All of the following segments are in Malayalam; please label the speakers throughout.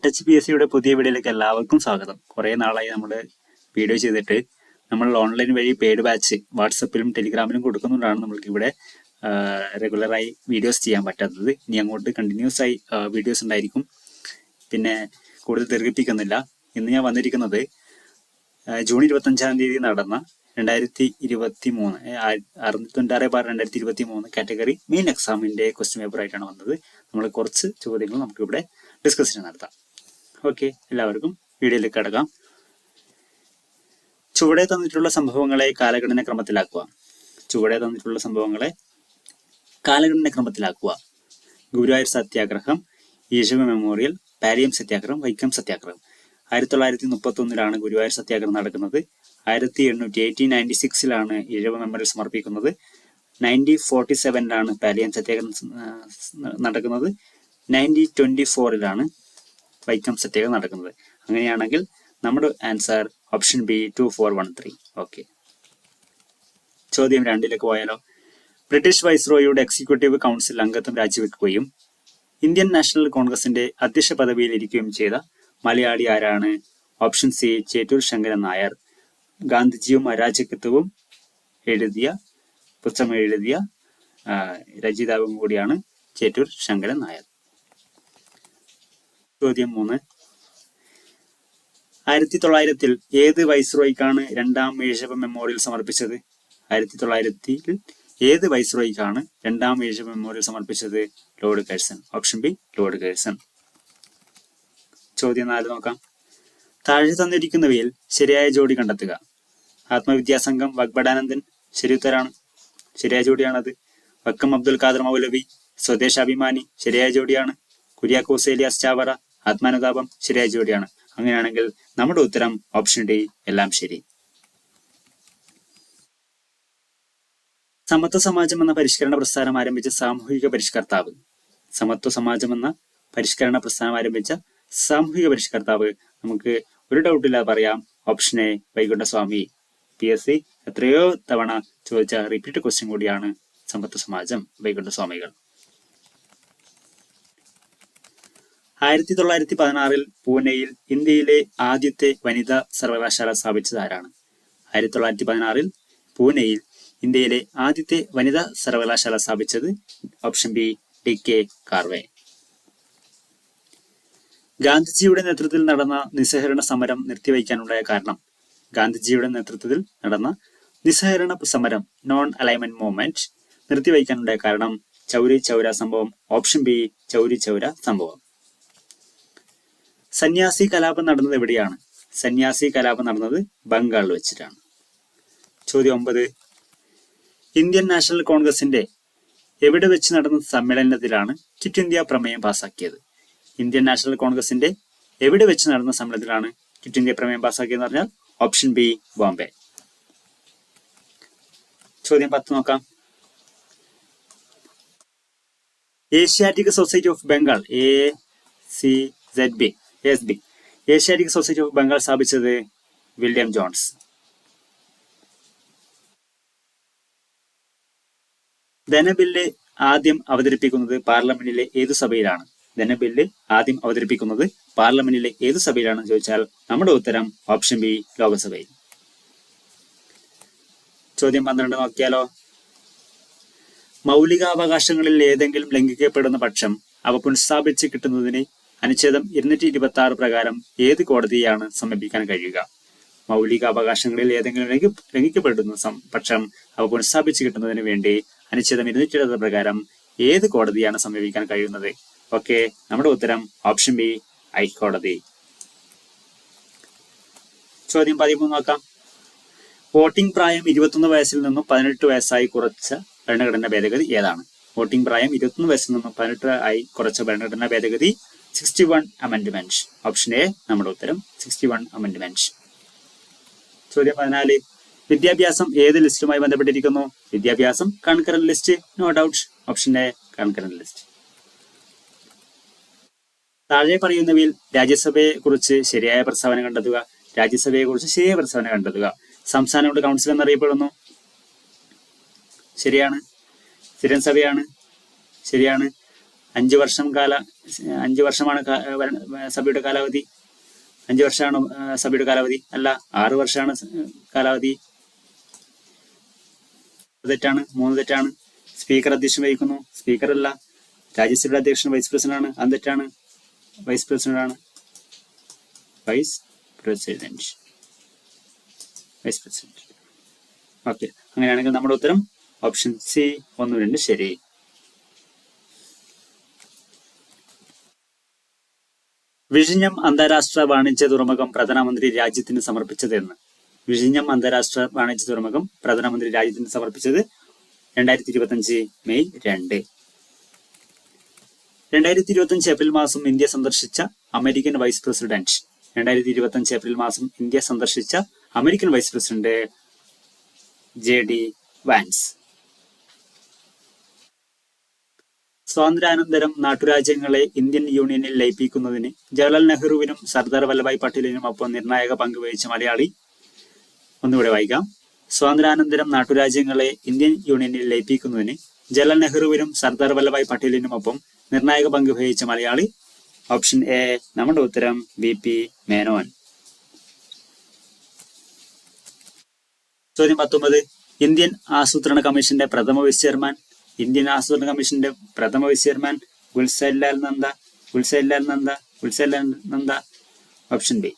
Speaker 1: ടച്ച് പി എസ് സിയുടെ പുതിയ വീഡിയോയിലേക്ക് എല്ലാവർക്കും സ്വാഗതം. കുറേ നാളായി നമ്മൾ വീഡിയോ ചെയ്തിട്ട്. നമ്മൾ ഓൺലൈൻ വഴി പെയ്ഡ് ബാച്ച് വാട്സപ്പിലും ടെലിഗ്രാമിലും കൊടുക്കുന്നതുകൊണ്ടാണ് നമ്മൾക്ക് ഇവിടെ റെഗുലറായി വീഡിയോസ് ചെയ്യാൻ പറ്റാത്തത്. ഇനി അങ്ങോട്ട് കണ്ടിന്യൂസ് ആയി വീഡിയോസ് ഉണ്ടായിരിക്കും. പിന്നെ കൂടുതൽ ദീർഘിപ്പിക്കുന്നില്ല. ഇന്ന് ഞാൻ വന്നിരിക്കുന്നത് ജൂൺ ഇരുപത്തഞ്ചാം തീയതി നടന്ന രണ്ടായിരത്തി ഇരുപത്തി മൂന്ന് അറുന്നൂറ്റി തൊണ്ണൂറ്റാറ് ബാർ രണ്ടായിരത്തി ഇരുപത്തി മൂന്ന് കാറ്റഗറി മെയിൻ എക്സാമിന്റെ ക്വസ്റ്റ്യൻ പേപ്പർ ആയിട്ടാണ് വന്നത്. നമ്മൾ കുറച്ച് ചോദ്യങ്ങൾ നമുക്കിവിടെ ഡിസ്കഷൻ നടത്താം. ഓക്കെ എല്ലാവർക്കും വീഡിയോയിലേക്ക് കടക്കാം. ചുവടെ തന്നിട്ടുള്ള സംഭവങ്ങളെ കാലഘടന ക്രമത്തിലാക്കുക. ചുവടെ തന്നിട്ടുള്ള സംഭവങ്ങളെ കാലഘടന ക്രമത്തിലാക്കുക. ഗുരുവായൂർ സത്യാഗ്രഹം യേശുവ മെമ്മോറിയൽ പാരിയം സത്യാഗ്രഹം വൈക്കം സത്യാഗ്രഹം. ആയിരത്തി തൊള്ളായിരത്തി മുപ്പത്തി ഒന്നിലാണ് ഗുരുവായൂർ സത്യാഗ്രഹം നടക്കുന്നത്. ആയിരത്തി എണ്ണൂറ്റി എയ്റ്റീൻ നയന്റി സിക്സിലാണ് ഈഴവ മെമ്മോറിയൽ സമർപ്പിക്കുന്നത്. നയന്റീൻ ഫോർട്ടി സെവനിലാണ് പാലിയൻ സത്യാഗ്രഹം നടക്കുന്നത്. നയന്റീൻ ട്വന്റി ഫോറിലാണ് വൈക്കം സത്യാഗ്രഹം നടക്കുന്നത്. അങ്ങനെയാണെങ്കിൽ നമ്മുടെ answer option B two four one three okay ചോദ്യം രണ്ടിലേക്ക് പോയാലോ? ബ്രിട്ടീഷ് വൈസ്രോയുടെ എക്സിക്യൂട്ടീവ് കൗൺസിൽ അംഗത്വം രാജിവെക്കുകയും ഇന്ത്യൻ നാഷണൽ കോൺഗ്രസിന്റെ അധ്യക്ഷ പദവിയിൽ ഇരിക്കുകയും ചെയ്ത മലയാളി ആരാണ്? ഓപ്ഷൻ സി ചേറ്റൂർ ശങ്കരൻ നായർ ഗാന്ധിജിയും അരാജകത്വവും എഴുതിയ പുസ്തകം എഴുതിയ രചയിതാവും കൂടിയാണ് ചേറ്റൂർ ശങ്കരൻ നായർ ചോദ്യം മൂന്ന്. ആയിരത്തി തൊള്ളായിരത്തിൽ ഏത് വൈസ്രോയ്ക്കാണ് രണ്ടാം ഏഷ്യപ മെമ്മോറിയൽ സമർപ്പിച്ചത്? ആയിരത്തി തൊള്ളായിരത്തിൽ ഏത് വൈസ്രോയ്ക്കാണ് രണ്ടാം ഏഷ്യപ മെമ്മോറിയൽ സമർപ്പിച്ചത്? Lord Curzon option B lord Curzon ചോദ്യം നാല് നോക്കാം. താഴെ തന്നിരിക്കുന്നവയിൽ ശരിയായ ജോഡി കണ്ടെത്തുക. ആത്മവിദ്യാസംഘം വക്ബടാനന്ദൻ ശരി ഉത്തരാണ് ശരിയായ ജോഡിയാണത്. വക്കം അബ്ദുൽ ഖാദർ മൗലവി സ്വദേശാഭിമാനി ശരിയായ ജോഡിയാണ്. കുര്യാക്കോസ് ഏലിയാസ് ചാവറ ആത്മാനുതാപം ശരിയായ ജോഡിയാണ് അങ്ങനെയാണെങ്കിൽ നമ്മുടെ ഉത്തരം ഓപ്ഷൻ ഡി എല്ലാം ശരി. സമത്വ സമാജം എന്ന പരിഷ്കരണ പ്രസ്ഥാനം ആരംഭിച്ച സാമൂഹിക പരിഷ്കർത്താവ്. സമത്വ സമാജം എന്ന പരിഷ്കരണ പ്രസ്ഥാനം ആരംഭിച്ച സാമൂഹിക പരിഷ്കർത്താവ് നമുക്ക് ഒരു ഡൗട്ടില്ലാതെ പറയാം. Option A Vaikundaswami. P S C എത്രയോ തവണ ചോദിച്ച റിപ്പീറ്റ് ക്വസ്റ്റ്യൻ കൂടിയാണ് സമത്വ സമാജം വൈകുണ്ഠസ്വാമികൾ. ആയിരത്തി തൊള്ളായിരത്തി പതിനാറിൽ പൂനെയിൽ ഇന്ത്യയിലെ ആദ്യത്തെ വനിതാ സർവകലാശാല സ്ഥാപിച്ചത് ആരാണ്? ആയിരത്തി തൊള്ളായിരത്തി പതിനാറിൽ പൂനെയിൽ ഇന്ത്യയിലെ ആദ്യത്തെ വനിതാ സർവകലാശാല സ്ഥാപിച്ചത് option B D K Karve. ഗാന്ധിജിയുടെ നേതൃത്വത്തിൽ നടന്ന നിസ്സഹരണ സമരം നിർത്തിവയ്ക്കാനുണ്ടായ കാരണം. ഗാന്ധിജിയുടെ നേതൃത്വത്തിൽ നടന്ന നിസ്സഹരണ സമരം നോൺ അലൈൻമെന്റ് മൂവ്മെന്റ് നിർത്തിവയ്ക്കാനുണ്ടായ കാരണം ചൗരി ചൗര സംഭവം ഓപ്ഷൻ ബി ചൗരി ചൗര സംഭവം. സന്യാസി കലാപം നടന്നത് എവിടെയാണ്? സന്യാസി കലാപം നടന്നത് ബംഗാളിൽ വെച്ചിട്ടാണ്. ചോദ്യം ഒമ്പത്. ഇന്ത്യൻ നാഷണൽ കോൺഗ്രസിന്റെ എവിടെ വെച്ച് നടന്ന സമ്മേളനത്തിലാണ് ക്വിറ്റ് ഇന്ത്യ പ്രമേയം പാസാക്കിയത്? ഇന്ത്യൻ നാഷണൽ കോൺഗ്രസിന്റെ എവിടെ വെച്ച് നടന്ന സമ്മേളനത്തിലാണ് ക്വിറ്റ് ഇന്ത്യ പ്രമേയം പാസാക്കിയെന്ന് പറഞ്ഞാൽ ഓപ്ഷൻ ബി ബോംബെ. ചോദ്യം പത്ത് നോക്കാം. Asiatic society of Bengal A C Z B. S B Asiatic society of Bengal സ്ഥാപിച്ചത് വില്യം ജോൺസ്. ധനബില്ല് ആദ്യം അവതരിപ്പിക്കുന്നത് പാർലമെന്റിലെ ഏതു സഭയിലാണ്? ധനബില്ല് ആദ്യം അവതരിപ്പിക്കുന്നത് പാർലമെന്റിലെ ഏതു സഭയിലാണെന്ന് ചോദിച്ചാൽ നമ്മുടെ ഉത്തരം ഓപ്ഷൻ ബി ലോകസഭയിൽ. ചോദ്യം പന്ത്രണ്ട് നോക്കിയാലോ? മൗലികാവകാശങ്ങളിൽ ഏതെങ്കിലും ലംഘിക്കപ്പെടുന്ന പക്ഷം അവ പുനഃസ്ഥാപിച്ച് കിട്ടുന്നതിന് അനുച്ഛേദം ഇരുന്നൂറ്റി ഇരുപത്തി ആറ് പ്രകാരം ഏത് കോടതിയാണ് സമീപിക്കാൻ കഴിയുക? മൗലിക അവകാശങ്ങളിൽ ഏതെങ്കിലും ലംഘി- ലംഘിക്കപ്പെടുന്ന പക്ഷം അവ പുനഃസ്ഥാപിച്ച് കിട്ടുന്നതിന് വേണ്ടി അനുച്ഛേദം ഇരുന്നൂറ്റി ഇരുപത് പ്രകാരം ഏത് കോടതിയാണ് സമീപിക്കാൻ കഴിയുന്നത്? ഓക്കെ നമ്മുടെ ഉത്തരം ഓപ്ഷൻ ബി ഹൈക്കോടതി. ചോദ്യം പതിമൂന്ന് നോക്കാം. വോട്ടിംഗ് പ്രായം ഇരുപത്തൊന്ന് വയസ്സിൽ നിന്നും പതിനെട്ട് വയസ്സായി കുറച്ച ഭരണഘടനാ ഭേദഗതി ഏതാണ്? വോട്ടിംഗ് പ്രായം ഇരുപത്തൊന്ന് വയസ്സിൽ നിന്നും പതിനെട്ട് ആയി കുറച്ച ഭരണഘടനാ ഭേദഗതി sixty one amendment option A നമ്മുടെ ഉത്തരം സിക്സ്റ്റി വൺ അമെൻഡ്മെന്റ് ചോദ്യം പതിനാല്. വിദ്യാഭ്യാസം ഏത് ലിസ്റ്റുമായി ബന്ധപ്പെട്ടിരിക്കുന്നു? വിദ്യാഭ്യാസം concurrent list no doubt option A concurrent list. താഴെ പറയുന്നവയിൽ രാജ്യസഭയെ കുറിച്ച് ശരിയായ പ്രസ്താവന കണ്ടെത്തുക. രാജ്യസഭയെ കുറിച്ച് ശരിയായ പ്രസ്താവന കണ്ടെത്തുക. സംസ്ഥാനങ്ങളുടെ കൗൺസിൽ എന്നറിയപ്പെടുന്നു. ശരിയാണ്. സ്ഥിരം സഭയാണ്. ശരിയാണ്. അഞ്ച് വർഷം കാല അഞ്ച് വർഷമാണ് സഭയുടെ കാലാവധി. അഞ്ച് വർഷമാണ് സഭയുടെ കാലാവധി. അല്ല ആറ് വർഷമാണ് കാലാവധി. തെറ്റാണ് മൂന്ന് തെറ്റാണ്. സ്പീക്കർ അധ്യക്ഷൻ വഹിക്കുന്നു. സ്പീക്കർ അല്ല. രാജ്യസഭയുടെ അധ്യക്ഷൻ വൈസ് പ്രസിഡന്റ് ആണ് അത് തെറ്റാണ്. വൈസ് പ്രസിഡന്റ് ആണ് vice president. Vice president. Okay. അങ്ങനെയാണെങ്കിൽ നമ്മുടെ ഉത്തരം ഓപ്ഷൻ സി ഒന്ന് രണ്ട് ശരി. വിഴിഞ്ഞം അന്താരാഷ്ട്ര വാണിജ്യ തുറമുഖം പ്രധാനമന്ത്രി രാജ്യത്തിന് സമർപ്പിച്ചതെന്ന്. വിഴിഞ്ഞം അന്താരാഷ്ട്ര വാണിജ്യ തുറമുഖം പ്രധാനമന്ത്രി രാജ്യത്തിന് സമർപ്പിച്ചത് രണ്ടായിരത്തി ഇരുപത്തിയഞ്ച് മെയ് രണ്ട്. രണ്ടായിരത്തി ഇരുപത്തി അഞ്ച് ഏപ്രിൽ മാസം ഇന്ത്യ സന്ദർശിച്ച അമേരിക്കൻ വൈസ് പ്രസിഡന്റ്. രണ്ടായിരത്തി ഇരുപത്തി അഞ്ച് ഏപ്രിൽ മാസം ഇന്ത്യ സന്ദർശിച്ച American vice president J D Vance. സ്വാതന്ത്ര്യാനന്തരം നാട്ടുരാജ്യങ്ങളെ ഇന്ത്യൻ യൂണിയനിൽ ലയിപ്പിക്കുന്നതിന് ജവഹർലാൽ നെഹ്റുവിനും സർദാർ വല്ലഭായ് പട്ടേലിനും ഒപ്പം നിർണായക പങ്കുവഹിച്ച മലയാളി. ഒന്നുകൂടെ വായിക്കാം. സ്വാതന്ത്ര്യാനന്തരം നാട്ടുരാജ്യങ്ങളെ ഇന്ത്യൻ യൂണിയനിൽ ലയിപ്പിക്കുന്നതിന് ജവഹർലാൽ നെഹ്റുവിനും സർദാർ വല്ലഭായ് പട്ടേലിനും ഒപ്പം നിർണായക പങ്കുവഹിച്ച മലയാളി. ഓപ്ഷൻ എ നമ്മുടെ ഉത്തരം വി പി മേനോൻ. ചോദ്യം പത്തൊമ്പത്. ഇന്ത്യൻ ആസൂത്രണ കമ്മീഷന്റെ പ്രഥമ വൈസ് ചെയർമാൻ ഇന്ത്യൻ ആസൂത്രണ കമ്മീഷന്റെ പ്രഥമ vice chairman Gulzarilal Nanda Gulzarilal Nanda Gulzarilal Nanda option B.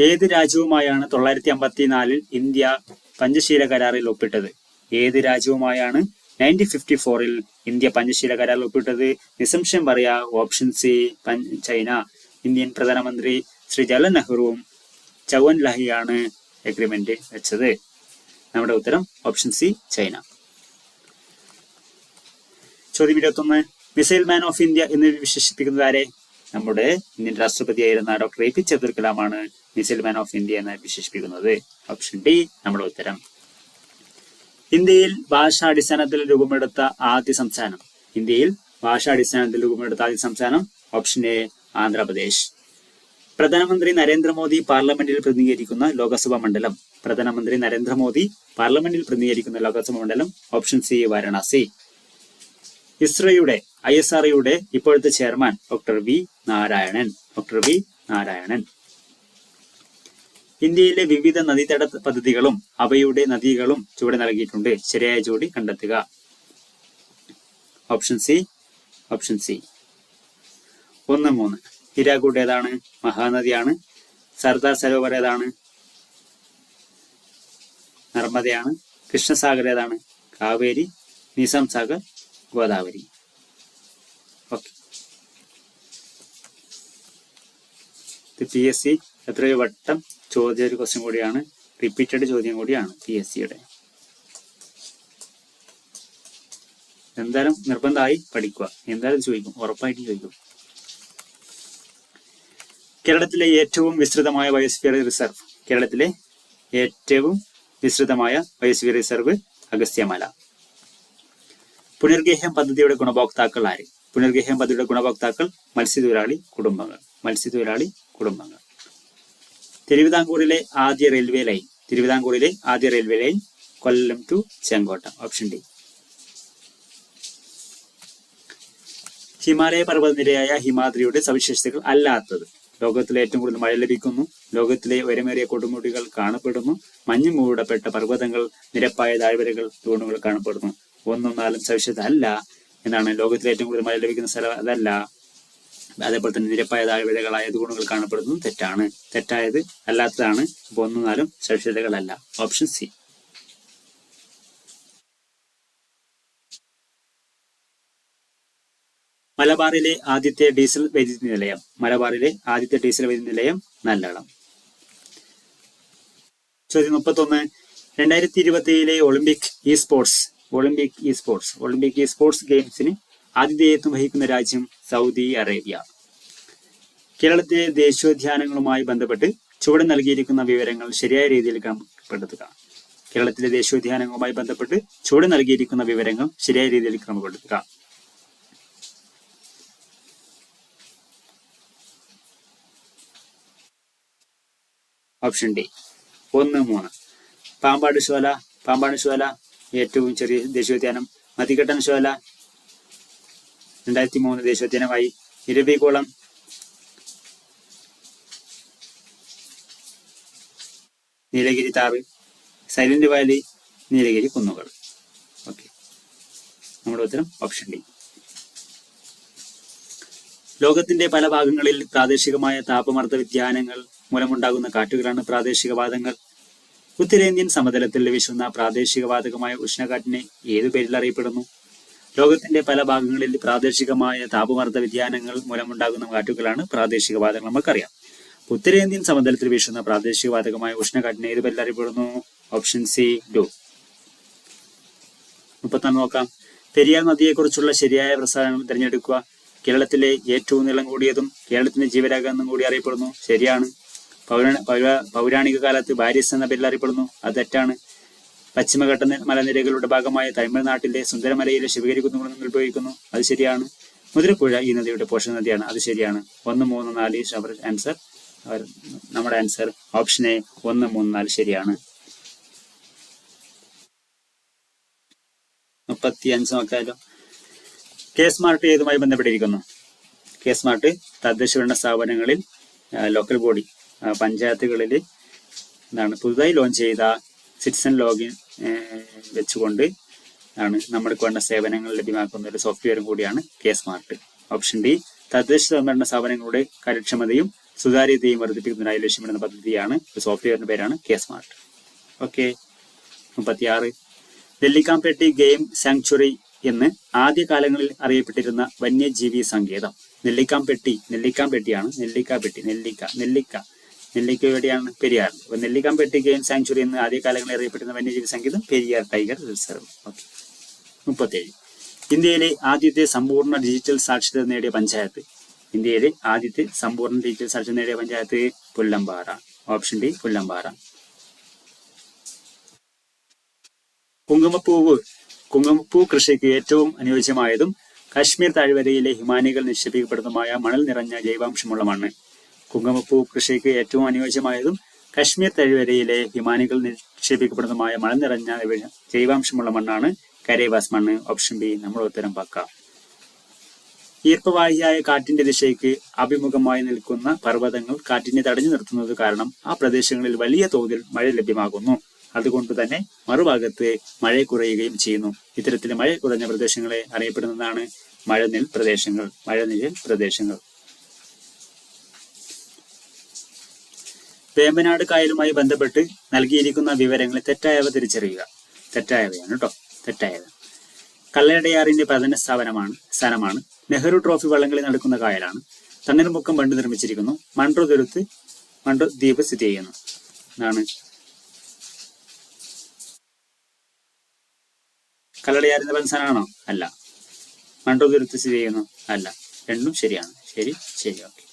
Speaker 1: ഏത് രാജ്യവുമായാണ് തൊള്ളായിരത്തി അമ്പത്തിനാലിൽ ഇന്ത്യ പഞ്ചശീല കരാറിൽ ഒപ്പിട്ടത്? ഏത് രാജ്യവുമായാണ് നയന്റീൻ ഫിഫ്റ്റി ഫോറിൽ ഇന്ത്യ പഞ്ചശീല കരാറിൽ ഒപ്പിട്ടത്? നിസംശയം പറയാ ഓപ്ഷൻ സി ചൈന. ഇന്ത്യൻ പ്രധാനമന്ത്രി ശ്രീ ജവഹർലാൽ നെഹ്റുവും ചവൻ ലഹിയാണ് എഗ്രിമെന്റ് വെച്ചത്. നമ്മുടെ ഉത്തരം ഓപ്ഷൻ സി ചൈന. ചോദ്യം ഇരുപത്തൊന്ന് മിസൈൽ മാൻ ഓഫ് ഇന്ത്യ എന്ന് വിശേഷിപ്പിക്കുന്നത് ആരെ? നമ്മുടെ Indian രാഷ്ട്രപതിയായിരുന്ന doctor A P J Abdul കലാമാണ് missile man of India എന്ന് വിശേഷിപ്പിക്കുന്നത്. ഓപ്ഷൻ ഡി നമ്മുടെ ഉത്തരം. ഇന്ത്യയിൽ ഭാഷാടിസ്ഥാനത്തിൽ രൂപമെടുത്ത ആദ്യ സംസ്ഥാനം. ഇന്ത്യയിൽ ഭാഷാടിസ്ഥാനത്തിൽ രൂപമെടുത്ത ആദ്യ സംസ്ഥാനം ഓപ്ഷൻ എ ആന്ധ്രാപ്രദേശ്. പ്രധാനമന്ത്രി നരേന്ദ്രമോദി പാർലമെന്റിൽ പ്രതിനിധീകരിക്കുന്ന ലോകസഭാ മണ്ഡലം. പ്രധാനമന്ത്രി നരേന്ദ്രമോദി പാർലമെന്റിൽ പ്രതിനിധീകരിക്കുന്ന ലോകസഭാ മണ്ഡലം ഓപ്ഷൻ സി വാരണാസി. ഇസ്രോയുടെ ഐ എസ് ആർ ഒയുടെ ഇപ്പോഴത്തെ chairman doctor V Narayanan. Doctor V Narayanan. ഇന്ത്യയിലെ വിവിധ നദീതട പദ്ധതികളും അവയുടെ നദികളും ചുവടെ നൽകിയിട്ടുണ്ട്. ശരിയായ ജോഡി കണ്ടെത്തുക. Option C option C. ഒന്ന് മൂന്ന്. ഹിരാകൂട്ട് ഏതാണ് മഹാനദിയാണ്. സർദാർ സരോവർ ഏതാണ് നർമ്മദയാണ്. കൃഷ്ണസാഗർ ഏതാണ് Kaveri Nizam Sagar Godavari. Okay. P S C എത്രയോ വട്ടം ചോദ്യ ഒരു ക്വസ്റ്റ്യൻ കൂടിയാണ്. റിപ്പീറ്റഡ് ചോദ്യം കൂടിയാണ് പി എസ് സിയുടെ എന്തായാലും നിർബന്ധമായി പഠിക്കുക. എന്തായാലും ചോദിക്കും. ഉറപ്പായിട്ടും ചോദിക്കും. കേരളത്തിലെ ഏറ്റവും വിസ്തൃതമായ ബയോസ്ഫിയർ റിസർവ്. കേരളത്തിലെ ഏറ്റവും വിസ്തൃതമായ ബയോസ്ഫിയർ റിസർവ് അഗസ്ത്യമല. പുനർഗേഹം പദ്ധതിയുടെ ഗുണഭോക്താക്കൾ ആര്? പുനർഗേഹം പദ്ധതിയുടെ ഗുണഭോക്താക്കൾ മത്സ്യത്തൊഴിലാളി കുടുംബങ്ങൾ. മത്സ്യത്തൊഴിലാളി കുടുംബങ്ങൾ. തിരുവിതാംകൂറിലെ ആദ്യ റെയിൽവേ ലൈൻ തിരുവിതാംകൂറിലെ ആദ്യ railway line Kollam to Chenkotta option D. Himalaya പർവതനിരയായ ഹിമാദ്രിയുടെ സവിശേഷതകൾ അല്ലാത്തത്. ലോകത്തിലെ ഏറ്റവും കൂടുതൽ മഴ ലഭിക്കുന്നു. ലോകത്തിലെ ഉയരമേറിയ കൊടുമുടികൾ കാണപ്പെടുന്നു. മഞ്ഞ് മൂടപ്പെട്ട പർവതങ്ങൾ നിരപ്പായ താഴ്വരകൾ തൂണുകൾ കാണപ്പെടുന്നു. ഒന്നും നാലും സവിശേഷത അല്ല എന്നാണ് ലോകത്തിലെ ഏറ്റവും കൂടുതൽ മഴ ലഭിക്കുന്ന സ്ഥലം അതല്ല. അതേപോലെ തന്നെ നിരപ്പായ താഴ്വരകളായ ഗുണങ്ങൾ കാണപ്പെടുന്നു തെറ്റാണ്. തെറ്റായത് അല്ലാത്തതാണ്. അപ്പൊ ഒന്നും നാലും സവിശേഷതകളല്ല. Option C. മലബാറിലെ ആദ്യത്തെ ഡീസൽ വൈദ്യുതി നിലയം. മലബാറിലെ ആദ്യത്തെ ഡീസൽ വൈദ്യുതി നിലയം നല്ലളം ചോദ്യം മുപ്പത്തൊന്ന്. രണ്ടായിരത്തി ഇരുപത്തിയിലെ Olympic E sports Olympic E sports Olympic E sports ഗെയിംസിന് ആതിഥേയത്വം വഹിക്കുന്ന രാജ്യം സൗദി അറേബ്യ. കേരളത്തിലെ ദേശീയോദ്യാനങ്ങളുമായി ബന്ധപ്പെട്ട് ചുവടെ നൽകിയിരിക്കുന്ന വിവരങ്ങൾ ശരിയായ രീതിയിൽ ക്രമപ്പെടുത്തുക കേരളത്തിലെ ദേശീയോദ്യാനങ്ങളുമായി ബന്ധപ്പെട്ട് ചുവടെ നൽകിയിരിക്കുന്ന വിവരങ്ങൾ ശരിയായ രീതിയിൽ ക്രമപ്പെടുത്തുക. Option D. ഒന്ന് മൂന്ന്. പാമ്പാട് ശോല പാമ്പാട് ശോല ഏറ്റവും ചെറിയ ദേശീയോദ്യാനം മതികെട്ടൻ ശോല. രണ്ടായിരത്തി മൂന്ന് ദേശീയോദ്യാനമായി Eravikulam Nilgiri tahr silent valley Nilgiri കുന്നുകൾ. ഓക്കെ. നമ്മുടെ ഉത്തരം ഓപ്ഷൻ ഡി. ലോകത്തിന്റെ പല ഭാഗങ്ങളിൽ പ്രാദേശികമായ താപമർദ്ദ വ്യതിയാനങ്ങൾ മൂലമുണ്ടാകുന്ന കാറ്റുകളാണ് പ്രാദേശികവാദങ്ങൾ ഉത്തരേന്ത്യൻ സമതലത്തിൽ വീശുന്ന പ്രാദേശികവാതകമായ ഉഷ്ണകാറ്റിനെ ഏതു പേരിൽ അറിയപ്പെടുന്നു? ലോകത്തിന്റെ പല ഭാഗങ്ങളിൽ പ്രാദേശികമായ താപമർദ്ദ വ്യതിയാനങ്ങൾ മൂലമുണ്ടാകുന്ന കാറ്റുകളാണ് പ്രാദേശികവാതങ്ങൾ നമുക്കറിയാം. ഉത്തരേന്ത്യൻ സമതലത്തിൽ വീശുന്ന പ്രാദേശികവാതകമായ ഉഷ്ണകാറ്റിനെ ഏത് പേരിൽ അറിയപ്പെടുന്നു? ഓപ്ഷൻ സി ഡു മുപ്പത്തൊന്ന് നോക്കാം. പെരിയാർ നദിയെക്കുറിച്ചുള്ള ശരിയായ പ്രസ്താവന തിരഞ്ഞെടുക്കുക. കേരളത്തിലെ ഏറ്റവും നീളം കൂടിയതും കേരളത്തിന്റെ ജീവരാഗ എന്നും കൂടി അറിയപ്പെടുന്നു. ശരിയാണ്. പൗരാ പൗരാ- പൗരാണിക കാലത്ത് ബാരിസ് എന്ന പേരിൽ അറിയപ്പെടുന്നു. അത് തെറ്റാണ്. പശ്ചിമഘട്ട മലനിരകളുടെ ഭാഗമായ തമിഴ്നാട്ടിലെ സുന്ദരമലയിലെ ശിവഗിരി കുന്നുകളിൽ ഉപയോഗിക്കുന്നു അത് ശരിയാണ്. മുതിരപ്പുഴ ഈ നദിയുടെ പോഷക നദിയാണ്. അത് ശരിയാണ്. ഒന്ന് മൂന്ന് നാല് അവർ ആൻസർ. അവർ നമ്മുടെ ആൻസർ ഓപ്ഷൻ എ ഒന്ന് മൂന്ന് നാല് ശരിയാണ്. മുപ്പത്തി അഞ്ച് നോക്കാലോ. കെ സ്മാർട്ട് ഏതുമായി ബന്ധപ്പെട്ടിരിക്കുന്നു. കെ സ്മാർട്ട് തദ്ദേശ ഭരണ സ്ഥാപനങ്ങളിൽ ലോക്കൽ ബോഡി പഞ്ചായത്തുകളിൽ എന്താണ് പുതുതായി ലോഞ്ച് ചെയ്ത സിറ്റിസൺ ലോഗിൻ വെച്ചുകൊണ്ട് ആണ് നമ്മൾക്ക് വേണ്ട സേവനങ്ങൾ ലഭ്യമാക്കുന്ന ഒരു സോഫ്റ്റ്വെയറും കൂടിയാണ് കെ സ്മാർട്ട് ഓപ്ഷൻ ഡി തദ്ദേശ സ്വയംഭരണ സ്ഥാപനങ്ങളുടെ കാര്യക്ഷമതയും സുതാര്യതയും വർദ്ധിപ്പിക്കുന്നതിനായി ലക്ഷ്യമിടുന്ന പദ്ധതിയാണ് ഒരു സോഫ്റ്റ്വെയറിന്റെ പേരാണ് കെ സ്മാർട്ട് ഓക്കെ മുപ്പത്തിയാറ്. നെല്ലിക്കാംപേട്ടി ഗെയിം സാങ്ച്വറി എന്ന് ആദ്യകാലങ്ങളിൽ അറിയപ്പെട്ടിരുന്ന വന്യജീവി സങ്കേതം. നെല്ലിക്കാംപെട്ടി നെല്ലിക്കാംപെട്ടിയാണ് നെല്ലിക്കാപെട്ടി നെല്ലിക്ക നെല്ലിക്ക. നെല്ലിക്ക എവിടെയാണ് പെരിയാർ. അപ്പൊ നെല്ലിക്കാംപെട്ടി ഗെയിം സാങ്ച്വറി എന്ന് ആദ്യകാലങ്ങളിൽ അറിയപ്പെടുന്ന വന്യജീവി സംഗീതം പെരിയാർ ടൈഗർ റിസർവ്. ഓക്കെ. മുപ്പത്തേഴ്. ഇന്ത്യയിലെ ആദ്യത്തെ സമ്പൂർണ ഡിജിറ്റൽ സാക്ഷരത നേടിയ പഞ്ചായത്ത്. ഇന്ത്യയിലെ ആദ്യത്തെ സമ്പൂർണ ഡിജിറ്റൽ സാക്ഷരത നേടിയ panchayat Pullampara. Option D Pullampara. കുങ്കുമപ്പൂവ്. കുങ്കുമപ്പൂ കൃഷിക്ക് ഏറ്റവും അനുയോജ്യമായതും കാശ്മീർ താഴ്വരയിലെ ഹിമാനികൾ നിക്ഷേപിക്കപ്പെടുന്നതുമായ മണൽ നിറഞ്ഞ ജൈവാംശമുള്ള മണ്ണ് കുങ്കുമപ്പൂ കൃഷിക്ക് ഏറ്റവും അനുയോജ്യമായതും കശ്മീർ താഴ്വരയിലെ ഹിമാനികൾ നിക്ഷേപിക്കപ്പെടുന്നതുമായ മഴ നിറഞ്ഞ ജൈവാംശമുള്ള മണ്ണാണ് കരേവാസ് മണ്ണ്. ഓപ്ഷൻ ബി നമ്മൾ ഉത്തരം പക്ക. ഈർപ്പവാഹിയായ കാറ്റിന്റെ ദിശയ്ക്ക് അഭിമുഖമായി നിൽക്കുന്ന പർവതങ്ങൾ കാറ്റിനെ തടഞ്ഞു നിർത്തുന്നത് കാരണം ആ പ്രദേശങ്ങളിൽ വലിയ തോതിൽ മഴ ലഭ്യമാകുന്നു. അതുകൊണ്ട് തന്നെ മറുഭാഗത്ത് മഴ കുറയുകയും ചെയ്യുന്നു. ഇത്തരത്തിൽ മഴ കുറഞ്ഞ പ്രദേശങ്ങളെ അറിയപ്പെടുന്നതാണ് മഴനിൽ പ്രദേശങ്ങൾ മഴനിഴൽ പ്രദേശങ്ങൾ. വേമ്പനാട് കായലുമായി ബന്ധപ്പെട്ട് നൽകിയിരിക്കുന്ന വിവരങ്ങൾ തെറ്റായവ തിരിച്ചറിയുക. തെറ്റായവയാണ് കേട്ടോ തെറ്റായവ. കല്ലടയാറിന്റെ പ്രധാന സ്ഥാപനമാണ് സ്ഥലമാണ് നെഹ്റു ട്രോഫി വള്ളംകളി നടക്കുന്ന കായലാണ്. തണ്ണീർമുക്കം ബണ്ട് നിർമ്മിച്ചിരിക്കുന്നു. മൺട്രോ തുരുത്ത് മൺട്രോ ദ്വീപ് സ്ഥിതി ചെയ്യുന്നു. എന്നാണ് കല്ലടയാറിന്റെ സ്ഥാനമാണോ? അല്ല. മൺട്രോ തുരുത്ത് സ്ഥിതി ചെയ്യുന്നു? അല്ല. രണ്ടും ശരിയാണ്. ശരി ശരി ഓക്കെ.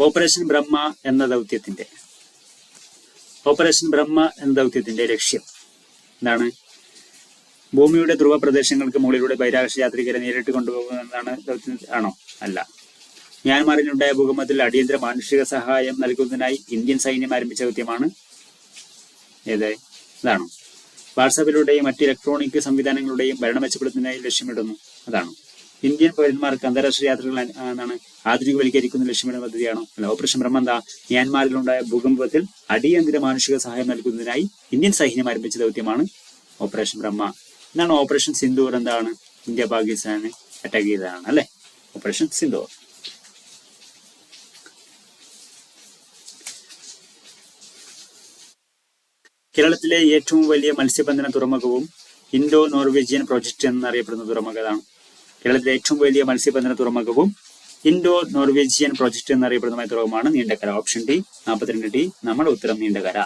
Speaker 1: ഓപ്പറേഷൻ ബ്രഹ്മ എന്ന ദൗത്യത്തിന്റെ. ഓപ്പറേഷൻ ബ്രഹ്മ എന്ന ദൗത്യത്തിന്റെ ലക്ഷ്യം എന്താണ്? ഭൂമിയുടെ ധ്രുവ പ്രദേശങ്ങൾക്ക് മുകളിലൂടെ ബഹിരാകാശ യാത്രികരെ നേരിട്ട് കൊണ്ടുപോകുക എന്നാണ് ദൗത്യം. ആണോ? അല്ല. മ്യാൻമാറിനുണ്ടായ ഭൂകമ്പത്തിൽ അടിയന്തര മാനുഷിക സഹായം നൽകുന്നതിനായി ഇന്ത്യൻ സൈന്യം ആരംഭിച്ച ദൗത്യമാണ് ഏത്? ഇതാണോ. വാട്സാപ്പിലൂടെയും മറ്റ് ഇലക്ട്രോണിക് സംവിധാനങ്ങളുടെയും ഭരണം മെച്ചപ്പെടുത്തുന്നതിനായി ലക്ഷ്യമിടുന്നു. അതാണോ? ഇന്ത്യൻ പൗരന്മാർക്ക് അന്താരാഷ്ട്ര യാത്രകൾ എന്താണ് ആധുനികവൽക്കരിക്കുന്ന ലക്ഷ്യമിടുന്ന പദ്ധതിയാണോ? അല്ല ഓപ്പറേഷൻ ബ്രഹ്മന്ത മ്യാൻമാറിലുണ്ടായ ഭൂകമ്പത്തിൽ അടിയന്തര മാനുഷിക സഹായം നൽകുന്നതിനായി ഇന്ത്യൻ സൈന്യം ആരംഭിച്ച ദൗത്യമാണ് ഓപ്പറേഷൻ ബ്രഹ്മ. എന്നാണ് ഓപ്പറേഷൻ സിന്ധു എന്താണ്? ഇന്ത്യ പാകിസ്ഥാന് അറ്റാക്ക് ചെയ്തതാണ് അല്ലെ? ഓപ്പറേഷൻ സിന്ധു കേരളത്തിലെ ഏറ്റവും വലിയ മത്സ്യബന്ധന തുറമുഖവും ഇൻഡോ നോർവീജിയൻ പ്രോജക്റ്റ് എന്നറിയപ്പെടുന്ന തുറമുഖതാണ് കേരളത്തിലെ ഏറ്റവും വലിയ മത്സ്യബന്ധന തുറമുഖവും ഇൻഡോ നോർവേജിയൻ പ്രോജക്ട് എന്നറിയപ്പെടുന്നതുമായ തുറമുഖമാണ് നീണ്ടകര. ഓപ്ഷൻ ഡി നാൽപ്പത്തിരണ്ട് ഡി നമ്മുടെ ഉത്തരം നീണ്ടകര.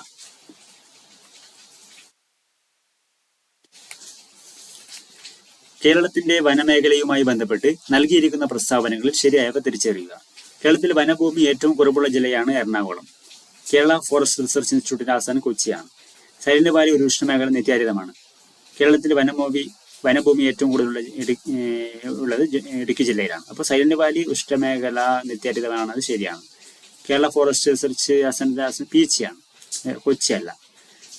Speaker 1: കേരളത്തിന്റെ വനമേഖലയുമായി ബന്ധപ്പെട്ട് നൽകിയിരിക്കുന്ന പ്രസ്താവനകളിൽ ശരിയായവ തിരിച്ചറിയുക. കേരളത്തിൽ വനഭൂമി ഏറ്റവും കുറവുള്ള ജില്ലയാണ് എറണാകുളം. കേരള ഫോറസ്റ്റ് റിസർച്ച് ഇൻസ്റ്റിറ്റ്യൂട്ടിന്റെ ആസ്ഥാനം കൊച്ചിയാണ്. സൈലന്റ് വാലി ഒരു ഉഷ്ണമേഖല നിത്യാരിതമാണ്. കേരളത്തിൽ വനഭൂമി വനഭൂമി ഏറ്റവും കൂടുതലുള്ള ഉള്ളത് ഇടുക്കി ജില്ലയിലാണ്. അപ്പോൾ സൈലന്റ് വാലി ഉഷ്ണമേഖല നിത്യാരിതമാണ് അത് ശരിയാണ്. കേരള ഫോറസ്റ്റ് റിസർച്ച് എച്ച് പീച്ചിയാണ്. കൊച്ചി കൊച്ചിയല്ല.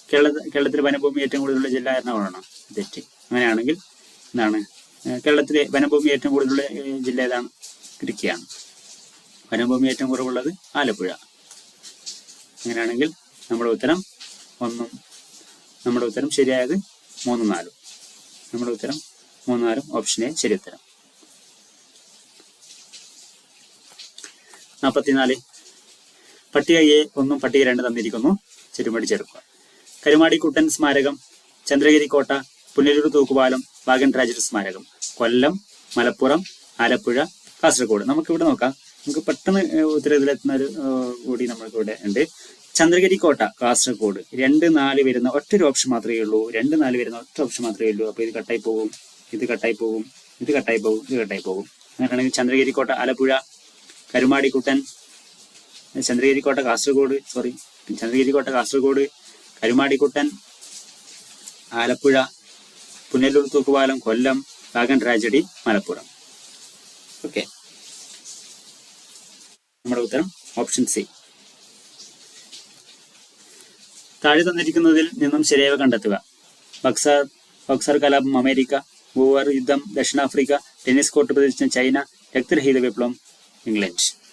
Speaker 1: കേരള കേരളത്തിൽ വനഭൂമി ഏറ്റവും കൂടുതലുള്ള ജില്ല എറണാകുളമാണ്. തെറ്റ്. അങ്ങനെയാണെങ്കിൽ എന്താണ്? കേരളത്തിലെ വനഭൂമി ഏറ്റവും കൂടുതലുള്ള ജില്ല ഏതാണ്? ഇടുക്കിയാണ്. വനഭൂമി ഏറ്റവും കുറവുള്ളത് ആലപ്പുഴ. അങ്ങനെയാണെങ്കിൽ നമ്മുടെ ഉത്തരം ഒന്നും നമ്മുടെ ഉത്തരം ശരിയായത് മൂന്നും നാലും. നമ്മുടെ ഉത്തരം മൂന്നാറും ഓപ്ഷനെ എ ഉത്തരം. നാൽപ്പത്തിനാല് പട്ടിക എ ഒന്നും പട്ടിക രണ്ട് തന്നിരിക്കുന്നു. ചുരുമടി ചേർക്കുക കരുമാടി കരുമാടിക്കുട്ടൻ സ്മാരകം ചന്ദ്രഗിരി കോട്ട പുനലൂർ തൂക്കുപാലം വാഗൻ ട്രാജഡി സ്മാരകം കൊല്ലം മലപ്പുറം ആലപ്പുഴ കാസർഗോഡ്. നമുക്ക് ഇവിടെ നോക്കാം. നമുക്ക് പെട്ടെന്ന് ഉത്തരവിലെത്തുന്ന ഒരു കൂടി നമ്മൾക്ക് ഇവിടെ ഉണ്ട്. ചന്ദ്രഗിരി കോട്ട കാസർഗോഡ്. രണ്ട് നാല് വരുന്ന ഒറ്റ ഒരു ഓപ്ഷൻ മാത്രമേ ഉള്ളൂ. രണ്ട് നാല് വരുന്ന ഒറ്റ ഓപ്ഷൻ മാത്രമേ ഉള്ളൂ. അപ്പൊ ഇത് കട്ടായി പോകും. ഇത് കട്ടായി പോകും. ഇത് കട്ടായി പോകും. ഇത് കട്ടായി പോകും. അങ്ങനെയാണെങ്കിൽ ചന്ദ്രഗിരി കോട്ട ആലപ്പുഴ കരുമാടിക്കുട്ടൻ ചന്ദ്രഗിരി കോട്ട കാസർഗോഡ് സോറി ചന്ദ്രഗിരി കോട്ട കാസർഗോഡ് കരുമാടിക്കുട്ടൻ ആലപ്പുഴ പുനലൂർ തൂക്കുപാലം Kollam wagon tragedy Malappuram. Okay നമ്മുടെ ഉത്തരം ഓപ്ഷൻ സി താഴെ തന്നിരിക്കുന്നതിൽ നിന്നും ശരിയവ കണ്ടെത്തുക. ബക്സർ ബക്സർ കലാപം അമേരിക്ക ഗോവർ യുദ്ധം ദക്ഷിണാഫ്രിക്ക ടെന്നീസ് കോർട്ട് പ്രദേശം ചൈന രക്തരഹിത വിപ്ലവം ഇംഗ്ലണ്ട്.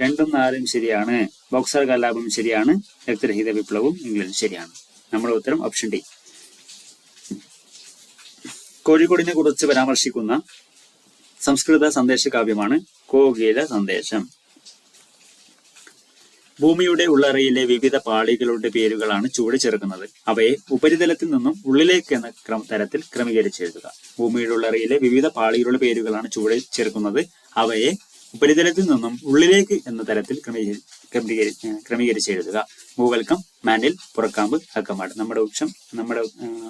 Speaker 1: രണ്ടും നാലും ശരിയാണ്. ബോക്സർ കലാപം ശരിയാണ് രക്തരഹിത വിപ്ലവവും ഇംഗ്ലണ്ട് ശരിയാണ്. നമ്മുടെ ഉത്തരം ഓപ്ഷൻ ഡി. കോഴിക്കോടിനെ കുറിച്ച് പരാമർശിക്കുന്ന സംസ്കൃത സന്ദേശ കാവ്യമാണ് കോകില സന്ദേശം. ഭൂമിയുടെ ഉള്ളറയിലെ വിവിധ പാളികളുടെ പേരുകളാണ് ചൂട് ചേർക്കുന്നത്. അവയെ ഉപരിതലത്തിൽ നിന്നും ഉള്ളിലേക്ക് എന്ന ക്രമ തരത്തിൽ ക്രമീകരിച്ചെഴുതുക ഭൂമിയുടെ ഉള്ളറയിലെ വിവിധ പാളികളുടെ പേരുകളാണ് ചൂട് ചേർക്കുന്നത്. അവയെ ഉപരിതലത്തിൽ നിന്നും ഉള്ളിലേക്ക് എന്ന തരത്തിൽ ക്രമീകരിച്ച് എഴുതുക. ഭൂവൽക്കം മാൻഡിൽ പുറക്കാമ്പ് അക്കമാട് നമ്മുടെ ഓപ്ഷൻ നമ്മുടെ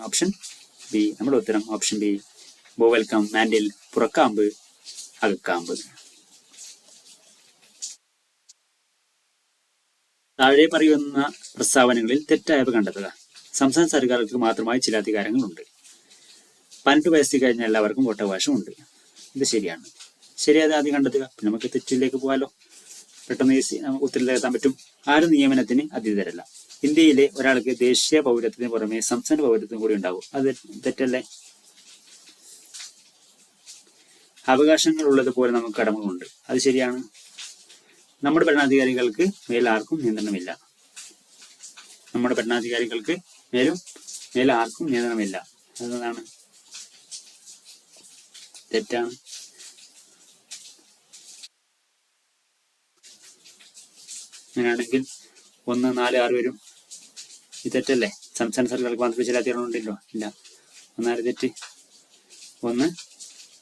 Speaker 1: ഓപ്ഷൻ ബി. നമ്മുടെ ഉത്തരം ഓപ്ഷൻ ബി. ഭൂവൽക്കം മാൻഡിൽ പുറക്കാമ്പ് അകക്കാമ്പ്. താഴെ പറയുന്ന പ്രസ്താവനകളിൽ തെറ്റായവ കണ്ടെത്തുക സംസ്ഥാന സർക്കാർക്ക് മാത്രമായി ചില അധികാരങ്ങളുണ്ട്. പതിനെട്ട് വയസ്സിൽ കഴിഞ്ഞ എല്ലാവർക്കും വോട്ടവകാശമുണ്ട്. ഇത് ശരിയാണ്. ശരിയായത് ആദ്യം കണ്ടെത്തുക. നമുക്ക് തെറ്റിലേക്ക് പോകാലോ. പെട്ടെന്ന് ഉത്തരത്തിലെത്താൻ പറ്റും. ആരും നിയമനത്തിന് അതീതരല്ല. ഇന്ത്യയിലെ ഒരാൾക്ക് ദേശീയ പൗരത്വത്തിന് പുറമെ സംസ്ഥാന പൗരത്വം കൂടി ഉണ്ടാവും. അത് തെറ്റല്ലേ? അവകാശങ്ങൾ ഉള്ളതുപോലെ നമുക്ക് കടമകളുണ്ട്. അത് ശരിയാണ്. നമ്മുടെ ഭരണാധികാരികൾക്ക് മേൽ ആർക്കും നിയന്ത്രണമില്ല. നമ്മുടെ ഭരണാധികാരികൾക്ക് മേലും മേൽ ആർക്കും നിയന്ത്രണമില്ല. അതെന്താണ്? തെറ്റാണ്. അങ്ങനെയാണെങ്കിൽ ഒന്ന് നാല് ആറ് വരും. ഇത് തെറ്റല്ലേ? സംസ്ഥാന സർക്കാർക്ക് മാത്രം ഇല്ല. ഒന്നാൽ തെറ്റ്. ഒന്ന്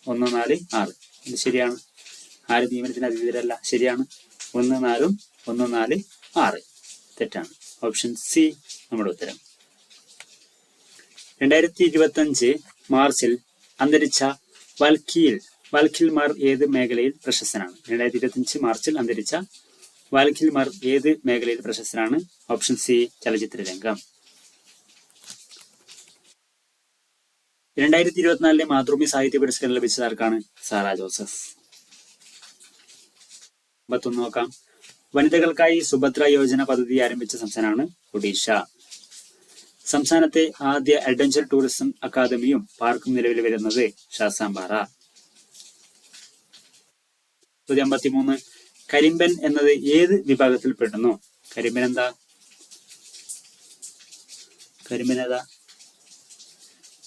Speaker 1: ഒന്ന് നാല് ആറ്. ഇത് ശരിയാണ്. ആര് നിയമനത്തിന് അതീതരല്ല ശരിയാണ്. ഒന്ന് നാലും ഒന്ന് നാല് ആറ്. തെറ്റാണ്. ഓപ്ഷൻ സി നമ്മുടെ ഉത്തരം. രണ്ടായിരത്തി ഇരുപത്തി അഞ്ച് മാർച്ചിൽ അന്തരിച്ച വൽക്കിയിൽ വൽഖിൽമാർ ഏത് മേഖലയിൽ പ്രശസ്തനാണ്? രണ്ടായിരത്തി ഇരുപത്തി അഞ്ച് മാർച്ചിൽ അന്തരിച്ച വാൽഖിൽമാർ ഏത് മേഖലയിൽ പ്രശസ്തനാണ്? ഓപ്ഷൻ സി ചലച്ചിത്ര രംഗം. രണ്ടായിരത്തി ഇരുപത്തിനാലിലെ മാതൃഭൂമി സാഹിത്യ പുരസ്കാരം ലഭിച്ചത് ആർക്കാണ്? Sarah Joseph. പത്തൊന്ന് നോക്കാം. വനിതകൾക്കായി സുഭദ്ര യോജന പദ്ധതി ആരംഭിച്ച സംസ്ഥാനമാണ് ഒഡീഷ. സംസ്ഥാനത്തെ ആദ്യ അഡ്വഞ്ചർ ടൂറിസം അക്കാദമിയും പാർക്കും നിലവിൽ വരുന്നത് ഷാസാംബാറ അമ്പത്തിമൂന്ന്. കരിമ്പൻ എന്നത് ഏത് വിഭാഗത്തിൽ പെടുന്നു കരിമ്പൻ എന്താ? കരിമ്പൻ ഏതാ?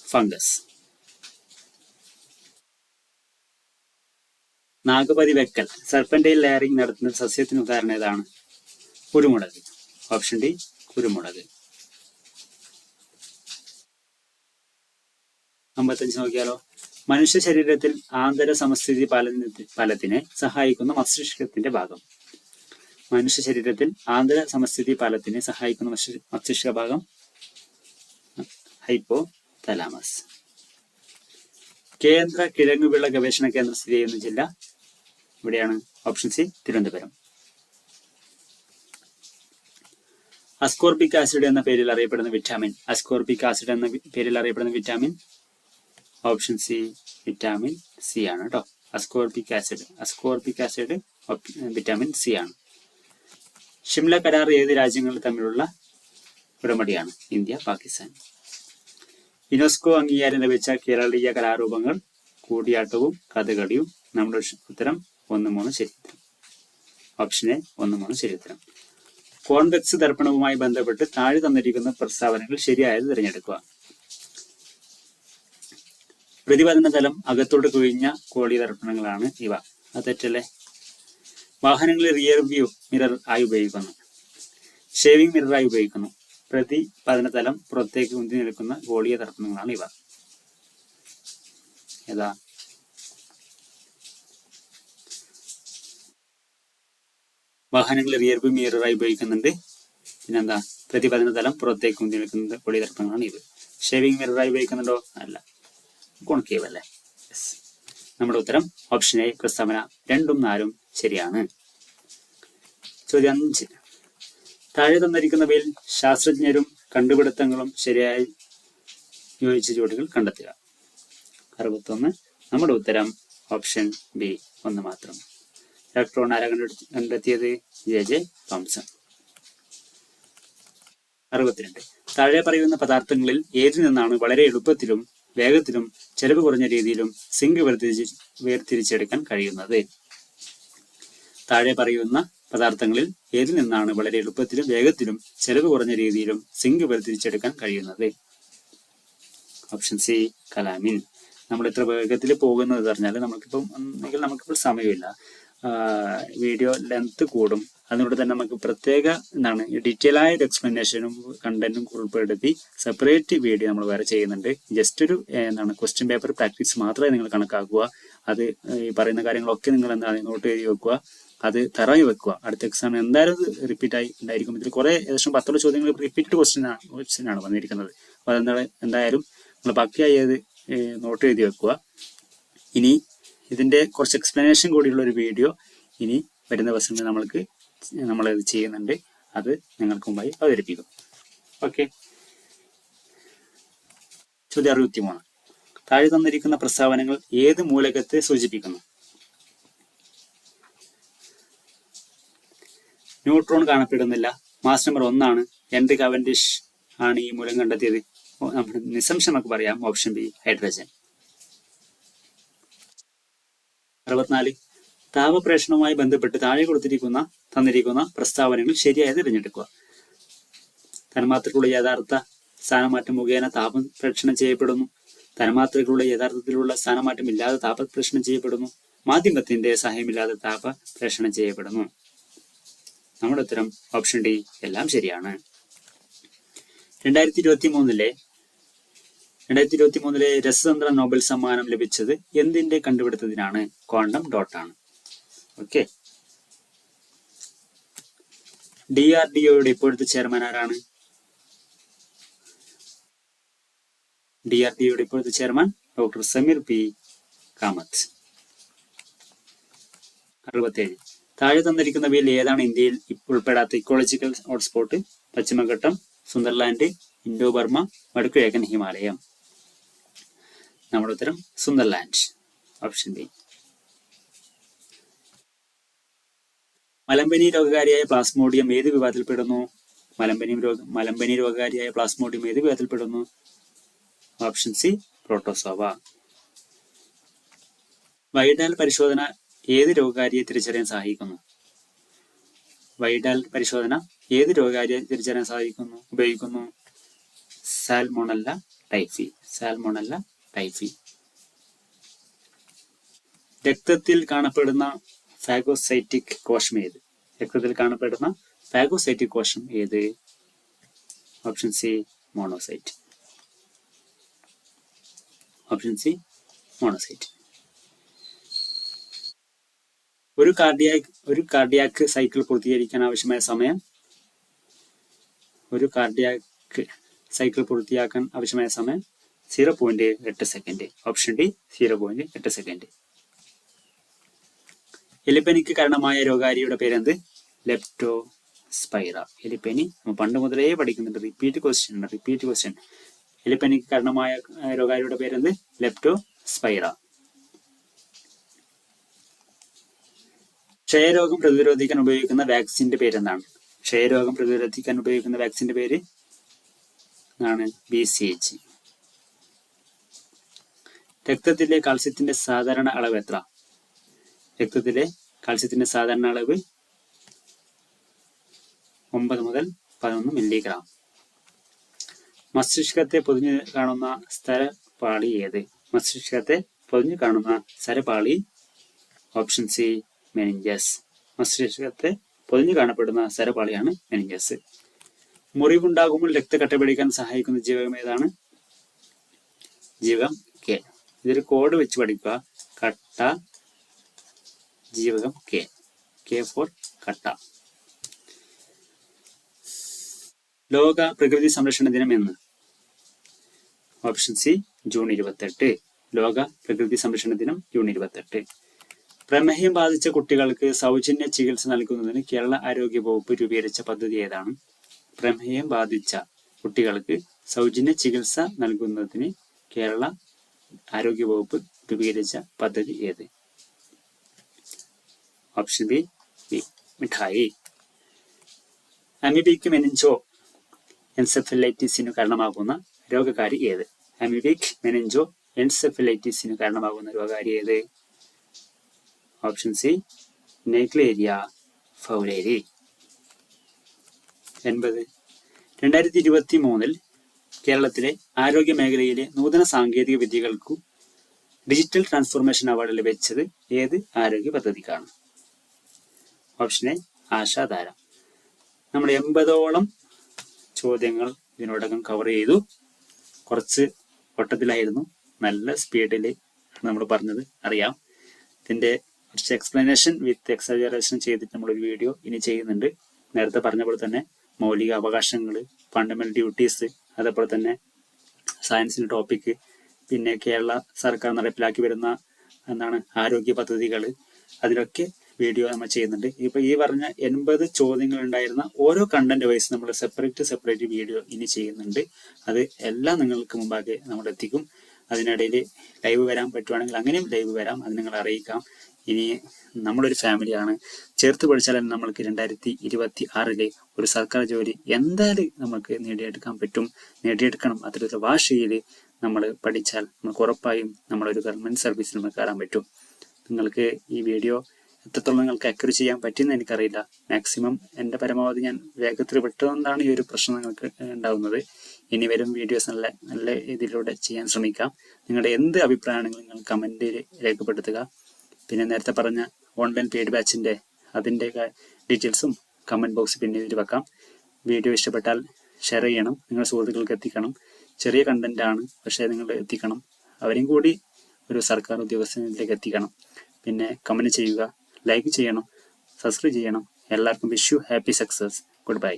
Speaker 1: ഫംഗസ്. നാഗപതി വെക്കൽ സർപ്പൻഡൈൽ ലെയറിംഗ് നടത്തുന്ന സസ്യത്തിന് ഉദാഹരണം ഏതാണ്? കുരുമുളക്. ഓപ്ഷൻ ഡി കുരുമുളക്. അമ്പത്തഞ്ച് നോക്കിയാലോ. മനുഷ്യ ശരീരത്തിൽ ആന്തര സമസ്ഥിതി പാലന പാലത്തിനെ സഹായിക്കുന്ന മസ്തിഷ്കത്തിന്റെ ഭാഗം. മനുഷ്യ ശരീരത്തിൽ ആന്തര സമസ്ഥിതി പാലത്തിനെ സഹായിക്കുന്ന മസ്തി- മസ്തിഷ്ക ഭാഗം ഹൈപ്പോ തലാമസ് കേന്ദ്ര കിഴങ്ങുവിള ഗവേഷണ കേന്ദ്രം സ്ഥിതി ചെയ്യുന്ന ജില്ല ഇവിടെയാണ് option C Thiruvananthapuram. Ascorbic acid എന്ന പേരിൽ അറിയപ്പെടുന്ന വിറ്റാമിൻ അസ്കോർബിക് ആസിഡ് എന്ന പേരിൽ അറിയപ്പെടുന്ന vitamin option C vitamin C ആണ് കേട്ടോ ascorbic acid ascorbic acid vitamin C ആണ്. ഷിംല കരാർ ഏത് രാജ്യങ്ങൾ തമ്മിലുള്ള ഉടമ്പടിയാണ് ഇന്ത്യ പാകിസ്ഥാൻ. യുനെസ്കോ അംഗീകാരം ലഭിച്ച കേരളീയ കലാരൂപങ്ങൾ കൂടിയാട്ടവും കഥകളിയും നമ്മുടെ ഉത്തരം ഒന്ന് മൂന്ന് ഓപ്ഷൻ എ ഒന്ന് മൂന്ന് കോൺവെക്സ് ദർപ്പണവുമായി ബന്ധപ്പെട്ട് താഴെ തന്നിരിക്കുന്ന പ്രസ്താവനകൾ ശരിയായത് തിരഞ്ഞെടുക്കുക. പ്രതിപതന തലം അകത്തോട്ട് കുഴിഞ്ഞ കോളി ദർപ്പണങ്ങളാണ് ഇവ. അത് തെറ്റല്ലേ? വാഹനങ്ങളിൽ റിയർ വ്യൂ മിറർ ആയി ഉപയോഗിക്കുന്നു. ഷേവിംഗ് മിററായി ഉപയോഗിക്കുന്നു. പ്രതി പതനതലം പുറത്തേക്ക് ഉന്തി നിൽക്കുന്ന ഗോളീയ ദർപ്പണങ്ങളാണ് ഇവ. ഏതാ? വാഹനങ്ങൾ റിയർ വ്യൂ മിററായി ഉപയോഗിക്കുന്നുണ്ട്. പിന്നെന്താ? പ്രതിപതന തലം പുറത്തേക്ക് മുന്തി നിൽക്കുന്നത് ഗോളീയ ദർപ്പണങ്ങളാണ് ഇത്. ഷേവിംഗ് മിററായി ഉപയോഗിക്കുന്നുണ്ടോ? അല്ല. കോൺകേവ് അല്ലേ? നമ്മുടെ ഉത്തരം ഓപ്ഷൻ എ പ്രസ്താവന രണ്ടും നാലും ശരിയാണ്. ചോദ്യം അഞ്ച്. താഴെ തന്നിരിക്കുന്നവയിൽ ശാസ്ത്രജ്ഞരും കണ്ടുപിടുത്തങ്ങളും ശരിയായി യോജിച്ച ജോഡികൾ കണ്ടെത്തുക. അറുപത്തൊന്ന്. നമ്മുടെ ഉത്തരം ഓപ്ഷൻ ബി ഒന്ന് മാത്രം. ഇലക്ട്രോൺ ആരാ കണ്ടെത്തി കണ്ടെത്തിയത്? ജെ ജെ തോംസൺ അറുപത്തിരണ്ട്. താഴെ പറയുന്ന പദാർത്ഥങ്ങളിൽ ഏതിൽ നിന്നാണ് വളരെ എളുപ്പത്തിലും വേഗത്തിലും ചെലവ് കുറഞ്ഞ രീതിയിലും സിങ്ക് വേർതിരിച്ച് വേർതിരിച്ചെടുക്കാൻ കഴിയുന്നത്? താഴെ പറയുന്ന പദാർത്ഥങ്ങളിൽ ഏതിൽ നിന്നാണ് വളരെ എളുപ്പത്തിലും വേഗത്തിലും ചെലവ് കുറഞ്ഞ രീതിയിലും സിങ്ക് വേർതിരിച്ചെടുക്കാൻ കഴിയുന്നത്? Option C calamine. നമ്മൾ എത്ര വേഗത്തിൽ പോകുന്നത് പറഞ്ഞാൽ നമുക്കിപ്പം ഒന്നെങ്കിൽ നമുക്കിപ്പോൾ സമയമില്ല. വീഡിയോ ലെങ്ത് കൂടും. അതിനോട് തന്നെ നമുക്ക് പ്രത്യേക എന്താണ് ഡീറ്റെയിൽ ആയ ഒരു എക്സ്പ്ലനേഷനും കണ്ടന്റും ഉൾപ്പെടുത്തി സെപ്പറേറ്റ് വീഡിയോ നമ്മൾ വേറെ ചെയ്യുന്നുണ്ട്. ജസ്റ്റ് ഒരു എന്താണ് ക്വസ്റ്റ്യൻ പേപ്പർ പ്രാക്ടീസ് മാത്രമേ നിങ്ങൾ കണക്കാക്കുക. അത് ഈ പറയുന്ന കാര്യങ്ങളൊക്കെ നിങ്ങൾ എന്താണ് നോട്ട് എഴുതി വെക്കുക. അത് തറയി വെക്കുക. അടുത്ത എക്സാം എന്തായാലും റിപ്പീറ്റ് ആയി ഉണ്ടായിരിക്കും. ഇതിൽ കുറെ ഏകദേശം പത്തോളം ചോദ്യങ്ങൾ റിപ്പീറ്റ് ക്വസ്റ്റ്യൻ ക്വസ്റ്റ്യൻ ആണ് വന്നിരിക്കുന്നത്. അപ്പോൾ അതെന്താണ് എന്തായാലും നിങ്ങൾ ബാക്കിയായി അത് നോട്ട് എഴുതി വെക്കുക. ഇനി ഇതിന്റെ കുറച്ച് എക്സ്പ്ലനേഷൻ കൂടിയുള്ള ഒരു വീഡിയോ ഇനി വരുന്ന ദിവസങ്ങളിൽ നമ്മൾക്ക് നമ്മളത് ചെയ്യുന്നുണ്ട്. അത് നിങ്ങൾക്ക് മുമ്പായി അവതരിപ്പിക്കും. ഓക്കെ ചോദ്യം അറുപത്തി മൂന്ന് താഴെ തന്നിരിക്കുന്ന പ്രസ്താവനകൾ ഏത് മൂലകത്തെ സൂചിപ്പിക്കുന്നു? ന്യൂട്രോൺ കാണപ്പെടുന്നില്ല. മാസ് നമ്പർ ഒന്നാണ്. എന്റെ കവൻഡിഷ് ആണ് ഈ മൂലം കണ്ടെത്തിയത്? നിസ്സംശയം നമുക്ക് പറയാം. Option B hydrogen. അറുപത്തിനാല്. താപപ്രേഷണവുമായി ബന്ധപ്പെട്ട് താഴെ കൊടുത്തിരിക്കുന്ന തന്നിരിക്കുന്ന പ്രസ്താവനകൾ ശരിയായി തിരഞ്ഞെടുക്കുക. തന്മാത്രകളുടെ യഥാർത്ഥ സ്ഥാനമാറ്റം മുഖേന താപം പ്രേഷണം ചെയ്യപ്പെടുന്നു. തന്മാത്രകളുടെ യഥാർത്ഥത്തിലുള്ള സ്ഥാനമാറ്റം ഇല്ലാതെ താപപ്രേഷണം ചെയ്യപ്പെടുന്നു. മാധ്യമത്തിന്റെ സഹായമില്ലാതെ താപ പ്രേഷണം ചെയ്യപ്പെടുന്നു. നമ്മുടെ ഉത്തരം ഓപ്ഷൻ ഡി. എല്ലാം ശരിയാണ്. രണ്ടായിരത്തി ഇരുപത്തി മൂന്നിലെ രണ്ടായിരത്തി ഇരുപത്തി മൂന്നിലെ രസതന്ത്ര നോബൽ സമ്മാനം ലഭിച്ചത് എന്തിന്റെ കണ്ടുപിടുത്തത്തിനാണ്? ക്വാണ്ടം ഡോട്ട് ആണ്. ഓക്കെ. ഡി ആർ ഡി ഒയുടെ ഇപ്പോഴത്തെ ചെയർമാൻ ആരാണ്? ഡി ആർ ഡി ഒയുടെ ഇപ്പോഴത്തെ chairman doctor Sameer P. Kamat. അറുപത്തേഴ്. താഴെ തന്നിരിക്കുന്നവയിൽ ഏതാണ്? ഇന്ത്യയിൽ ഇപ്പോൾ ഉൾപ്പെടാത്ത ഇക്കോളജിക്കൽ ഹോട്ട്സ്പോട്ട് പശ്ചിമഘട്ടം സുന്ദർലാൻഡ് ഇൻഡോ ബർമ വടക്കുകിഴക്കൻ ഹിമാലയം. നമ്മുടെ ഉത്തരം സുന്ദർലാൻഡ്. ഓപ്ഷൻ ബി മലമ്പനി രോഗകാരിയായ പ്ലാസ്മോഡിയം ഏത് വിഭാഗത്തിൽപ്പെടുന്നു മലമ്പനി രോഗ മലമ്പനി രോഗകാരിയായ പ്ലാസ്മോഡിയം ഏത് വിഭാഗത്തിൽപ്പെടുന്നു ഓപ്ഷൻ സി പ്രോട്ടോസോവ വൈഡാൽ പരിശോധന ഏത് രോഗകാരിയെ തിരിച്ചറിയാൻ സഹായിക്കുന്നു? വൈഡാൽ പരിശോധന ഏത് രോഗകാരിയെ തിരിച്ചറിയാൻ സഹായിക്കുന്നു? ഉപയോഗിക്കുന്നു. സാൽമോണല്ല ടൈഫി സാൽമോണല്ല ടൈഫി രക്തത്തിൽ കാണപ്പെടുന്ന ഫാഗോസൈറ്റിക് കോശം ഏത്? രക്തത്തിൽ കാണപ്പെടുന്ന ഫാഗോസൈറ്റിക് കോശം ഏത്? Option C monocyte option C monocyte ഒരു കാർഡിയാക് ഒരു കാർഡിയാക്ക് സൈക്കിൾ പൂർത്തീകരിക്കാൻ ആവശ്യമായ സമയം. ഒരു കാർഡിയാക്ക് സൈക്കിൾ പൂർത്തിയാക്കാൻ ആവശ്യമായ സമയം. സീറോ പോയിന്റ് എട്ട് second option D zero point എട്ട് സെക്കൻഡ് എലിപ്പനിക്ക് കാരണമായ രോഗാരിയുടെ പേരെന്ത്? ലെപ്റ്റോ സ്പൈറ എലിപ്പനി പണ്ട് മുതലേ പഠിക്കുന്നുണ്ട്. റിപ്പീറ്റ് ക്വസ്റ്റ്യൻ ആണ്. റിപ്പീറ്റ് ക്വസ്റ്റ്യൻ എലിപ്പനിക്ക് കാരണമായ രോഗാരിയുടെ പേരെന്ത്? ലെപ്റ്റോ സ്പൈറ ക്ഷയരോഗം പ്രതിരോധിക്കാൻ ഉപയോഗിക്കുന്ന വാക്സിന്റെ പേരെന്താണ്? ക്ഷയരോഗം പ്രതിരോധിക്കാൻ ഉപയോഗിക്കുന്ന വാക്സിന്റെ പേര്? ആണ് ബി സി എച്ച് രക്തത്തിലെ കാൽസ്യത്തിന്റെ സാധാരണ അളവ് എത്ര? രക്തത്തിലെ കാൽസ്യത്തിന്റെ സാധാരണ അളവ് ഒമ്പത് മുതൽ പതിനൊന്ന് മില്ലിഗ്രാം. മസ്തിഷ്കത്തെ പൊതിഞ്ഞു കാണുന്ന സ്ഥലപാളി ഏത്? മസ്തിഷ്കത്തെ പൊതിഞ്ഞു കാണുന്ന സ്ഥലപാളി ഓപ്ഷൻ സി മെനിഞ്ചസ്. മസ്തിഷ്കത്തെ പൊതിഞ്ഞു കാണപ്പെടുന്ന സ്ഥലപാളിയാണ് മെനിഞ്ചസ്. മുറിവുണ്ടാകുമ്പോൾ രക്തക്കട്ട പിടിക്കാൻ സഹായിക്കുന്ന ജീവകം ഏതാണ്? ജീവകം ഇതൊരു കോഡ് വെച്ച് പഠിക്കുക. കട്ട ജീവകം കെ കെ ഫോർ കട്ട. ലോക പ്രകൃതി സംരക്ഷണ ദിനം എന്ന്. ഓപ്ഷൻ സി ജൂൺ ഇരുപത്തെട്ട്. ലോക പ്രകൃതി സംരക്ഷണ ദിനം ജൂൺ ഇരുപത്തെട്ട്. പ്രമേഹം ബാധിച്ച കുട്ടികൾക്ക് സൗജന്യ ചികിത്സ നൽകുന്നതിന് കേരള ആരോഗ്യ വകുപ്പ് രൂപീകരിച്ച പദ്ധതി ഏതാണ്? പ്രമേഹം ബാധിച്ച കുട്ടികൾക്ക് സൗജന്യ ചികിത്സ നൽകുന്നതിന് കേരള ആരോഗ്യ വകുപ്പ് രൂപീകരിച്ച പദ്ധതി ഏത്? ഓപ്ഷൻ ബി ബി മിഠായി. അമിബിക് മെനിഞ്ചോ എൻസെഫലൈറ്റിസിനു കാരണമാകുന്ന രോഗകാരി ഏത്? അമിബിക് മെനിഞ്ചോ എൻസെഫലൈറ്റിസിന് കാരണമാകുന്ന രോഗകാരി ഏത്? ഓപ്ഷൻ സി നെഗ്ലേരിയ ഫൗലേരി എൺപത്. രണ്ടായിരത്തി ഇരുപത്തി മൂന്നിൽ കേരളത്തിലെ ആരോഗ്യ മേഖലയിലെ നൂതന സാങ്കേതിക വിദ്യകൾക്കു ഡിജിറ്റൽ ട്രാൻസ്ഫോർമേഷൻ അവാർഡ് ലഭിച്ചത് ഏത് ആരോഗ്യ പദ്ധതിക്കാണ്? Option A Ashadhara. നമ്മൾ എൺപതോളം ചോദ്യങ്ങൾ ഇതിനോടകം കവർ ചെയ്തു. കുറച്ച് വട്ടത്തിലായിരുന്നു നല്ല സ്പീഡിൽ നമ്മൾ പറഞ്ഞത് അറിയാം. ഇതിന്റെ കുറച്ച് എക്സ്പ്ലനേഷൻ വിത്ത് എക്സജറേഷൻ ചെയ്തിട്ട് നമ്മളൊരു വീഡിയോ ഇനി ചെയ്യുന്നുണ്ട്. നേരത്തെ പറഞ്ഞ പോലെ തന്നെ മൗലിക അവകാശങ്ങൾ ഫണ്ടമെന്റൽ ഡ്യൂട്ടീസ് അതേപോലെ തന്നെ സയൻസിന് ടോപ്പിക്ക് പിന്നെ കേരള സർക്കാർ നടപ്പിലാക്കി വരുന്ന എന്താണ് ആരോഗ്യ പദ്ധതികൾ അതിലൊക്കെ വീഡിയോ നമ്മൾ ചെയ്യുന്നുണ്ട്. ഇപ്പൊ ഈ പറഞ്ഞ എൺപത് ചോദ്യങ്ങൾ ഉണ്ടായിരുന്ന ഓരോ കണ്ടന്റ് വൈസ് നമ്മൾ സെപ്പറേറ്റ് സെപ്പറേറ്റ് വീഡിയോ ഇനി ചെയ്യുന്നുണ്ട്. അത് എല്ലാം നിങ്ങൾക്ക് മുമ്പാകെ നമ്മൾ എത്തിക്കും അതിനിടയിൽ ലൈവ് വരാൻ പറ്റുവാണെങ്കിൽ അങ്ങനെയും ലൈവ് വരാം. അത് നിങ്ങൾ അറിയിക്കാം. ഇനി നമ്മളൊരു ഫാമിലിയാണ്. ചേർത്ത് പഠിച്ചാലും നമ്മൾക്ക് രണ്ടായിരത്തി ഇരുപത്തി ആറിലെ ഒരു സർക്കാർ ജോലി എന്തായാലും നമുക്ക് നേടിയെടുക്കാൻ പറ്റും. നേടിയെടുക്കണം. അത്തരത്തിലുള്ള ഭാഷയിൽ നമ്മൾ പഠിച്ചാൽ നമുക്ക് ഉറപ്പായും നമ്മളൊരു ഗവൺമെന്റ് സർവീസിൽ നമുക്ക് കയറാൻ പറ്റും. നിങ്ങൾക്ക് ഈ വീഡിയോ എത്രത്തോളം നിങ്ങൾക്ക് അക്യൂർ ചെയ്യാൻ പറ്റുമെന്ന് എനിക്കറിയില്ല. മാക്സിമം എന്റെ പരമാവധി ഞാൻ വേഗത്തിൽ വിട്ടതുകൊണ്ടാണ് ഈ ഒരു പ്രശ്നം നിങ്ങൾക്ക് ഉണ്ടാകുന്നത് ഇനി വരും വീഡിയോസ് നല്ല നല്ല ഇതിലൂടെ ചെയ്യാൻ ശ്രമിക്കാം. നിങ്ങളുടെ എന്ത് അഭിപ്രായമാണെങ്കിലും നിങ്ങൾ കമന്റിൽ രേഖപ്പെടുത്തുക. പിന്നെ നേരത്തെ പറഞ്ഞ ഓൺലൈൻ പെയ്ഡ് ബാച്ചിന്റെ അതിന്റെ ഡീറ്റെയിൽസും കമന്റ് ബോക്സ് പിന്നീട് വെക്കാം. വീഡിയോ ഇഷ്ടപ്പെട്ടാൽ ഷെയർ ചെയ്യണം. നിങ്ങൾ സുഹൃത്തുക്കൾക്ക് എത്തിക്കണം. ചെറിയ കണ്ടന്റ് ആണ് പക്ഷേ നിങ്ങൾ എത്തിക്കണം. അവരെയും കൂടി ഒരു സർക്കാർ ഉദ്യോഗസ്ഥനിലേക്ക് എത്തിക്കണം. പിന്നെ കമന്റ് ചെയ്യുക ലൈക്ക് ചെയ്യണം സബ്സ്ക്രൈബ് ചെയ്യണം. എല്ലാവർക്കും wish you happy success good bye